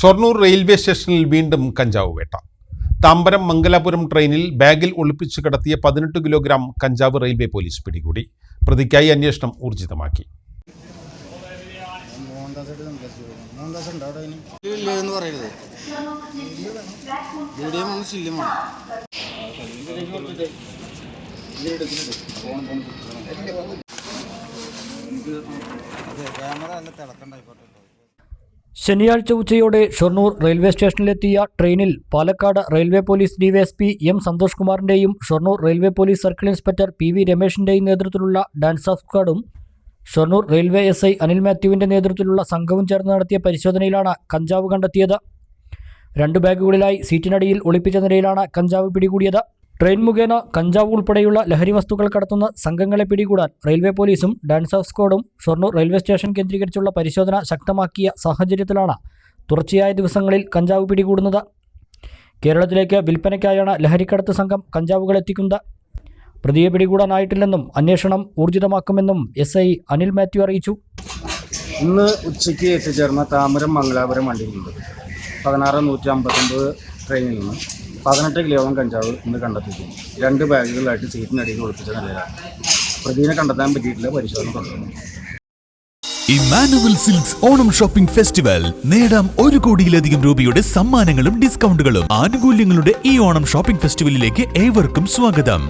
Shoranur railway സ്റ്റേഷനിൽ വീണ്ടും കഞ്ചാവ് വേട്ട. താമ്പരം മംഗലാപുരം ട്രെയിനിൽ ബാഗിൽ ഒളിപ്പിച്ചു കിടത്തിയ പതിനെട്ട് കിലോഗ്രാം കഞ്ചാവ് റെയിൽവേ പോലീസ് പിടികൂടി. പ്രതിക്കായി അന്വേഷണം ഊർജിതമാക്കി. ക്യാമറ തിളക്കണ്ടായിക്കോട്ടെ. ശനിയാഴ്ച ഉച്ചയോടെ ഷൊർണൂർ റെയിൽവേ സ്റ്റേഷനിലെത്തിയ ട്രെയിനിൽ Palakkad railway police DYSP M Santhosh കുമാറിന്റെയും Shoranur railway police circle inspector P V രമേശിന്റെയും നേതൃത്വത്തിലുള്ള ഡാൻസ് ഓഫ് സ്ക്വാഡും Shoranur railway S I Anil മാത്യുവിന്റെ നേതൃത്വത്തിലുള്ള സംഘവും ചേർന്ന് നടത്തിയ പരിശോധനയിലാണ് കഞ്ചാവ് കണ്ടെത്തിയത്. രണ്ട് ബാഗുകളിലായി സീറ്റിനടിയിൽ ഒളിപ്പിച്ച നിലയിലാണ് കഞ്ചാവ് പിടികൂടിയത്. ട്രെയിൻ മുഖേന കഞ്ചാവ് ഉൾപ്പെടെയുള്ള ലഹരി വസ്തുക്കൾ കടത്തുന്ന സംഘങ്ങളെ പിടികൂടാൻ റെയിൽവേ പോലീസും ഡാൻസ് സ്ക്വാഡും ഷൊർണൂർ റെയിൽവേ സ്റ്റേഷൻ കേന്ദ്രീകരിച്ചുള്ള പരിശോധന ശക്തമാക്കിയ സാഹചര്യത്തിലാണ് തുടർച്ചയായ ദിവസങ്ങളിൽ കഞ്ചാവ് പിടികൂടുന്നത്. കേരളത്തിലേക്ക് വിൽപ്പനയ്ക്കായാണ് ലഹരിക്കടത്ത് സംഘം കഞ്ചാവുകൾ എത്തിക്കുന്നത്. പ്രതിയെ പിടികൂടാനായിട്ടില്ലെന്നും അന്വേഷണം ഊർജിതമാക്കുമെന്നും എസ് ഐ അനിൽ മാത്യു അറിയിച്ചു. ഇന്ന് ഉച്ചയ്ക്ക് എത്തിച്ചേർന്ന താമരം മംഗലാപുരം വണ്ടിയിലുണ്ട്. പതിനാറ് നൂറ്റി അമ്പത്തൊമ്പത് ട്രെയിനിൽ നിന്ന് പതിനെട്ട് കിലോഗ്രാം കഞ്ചാവ് ഇന്ന് കണ്ടെത്തിയിരുന്നു രണ്ട് ബാഗുകളിലായിട്ട് സീറ്റിനടിയിൽ ഒളിപ്പിച്ച നിലയിലാണ്. പ്രതിനെ കണ്ടെത്താൻ പറ്റിയിട്ടില്ല പരിശോധന തുടരുന്നു. Emmanuel Silks Onam shopping festival. നേടാം ഒരു കോടിയിലധികം രൂപയുടെ സമ്മാനങ്ങളും ഡിസ്കൗണ്ടുകളും. ആനുകൂല്യങ്ങളുടെ ഈ ഓണം ഷോപ്പിംഗ് ഫെസ്റ്റിവലിലേക്ക് ഏവർക്കും സ്വാഗതം.